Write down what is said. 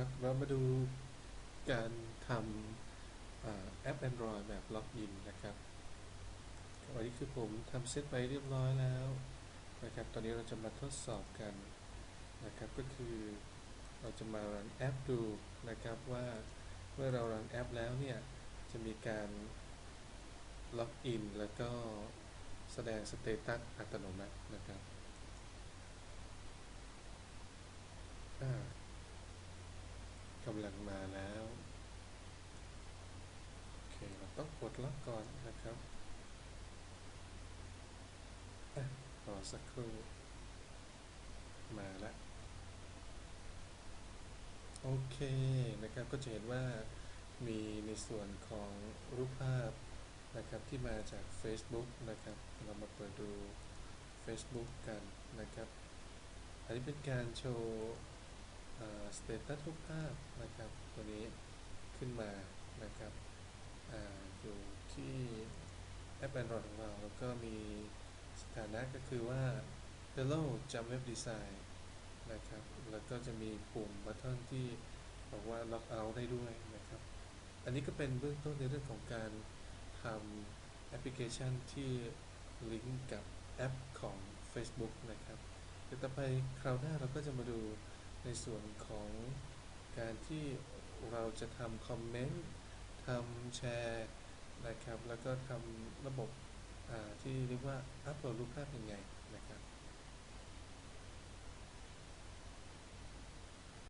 ครับเรามาดูการทำอแอป Android แบบล็อกอินนะครับวันนี้คือผมทำเซตไปเรียบร้อยแล้วนะครับตอนนี้เราจะมาทดสอบกันนะครับก็คือเราจะมารันแอปดูนะครับว่าเมื่อเรารันแอปแล้วเนี่ยจะมีการล็อกอินแล้วก็แสดงสเตตัสอัตโนมัตินะครับอ่า กำลังมาแล้วโอเคเราต้องกดล็อกก่อนนะครับอะรอสักครู่มาแล้วโอเคนะครับก็จะเห็นว่ามีในส่วนของรูปภาพนะครับที่มาจาก Facebook นะครับ เรามาเปิดดู Facebook กันนะครับ อันนี้เป็นการโชว์ สเตตัสรูปภาพนะครับตัวนี้ขึ้นมานะครับออยู่ที่แอป Android ของเรา แล้วก็มีสถานะก็คือว่า Hello จำเว็บดีไซน์นะครับ แล้วก็จะมีปุ่มบัตเทิลที่บอกว่า Log Out ได้ด้วยนะครับ อันนี้ก็เป็นเบื้องต้นในเรื่องของการทำแอปพลิเคชันที่ลิงก์กับแอปของ Facebook นะครับ เดี๋ยวต่อไปคราวหน้าเราก็จะมาดู ในส่วนของการที่เราจะทำคอมเมนต์ทำแชร์นะครับ แล้วก็ทำระบบที่เรียกว่าอัปโหลดรูปภาพยังไง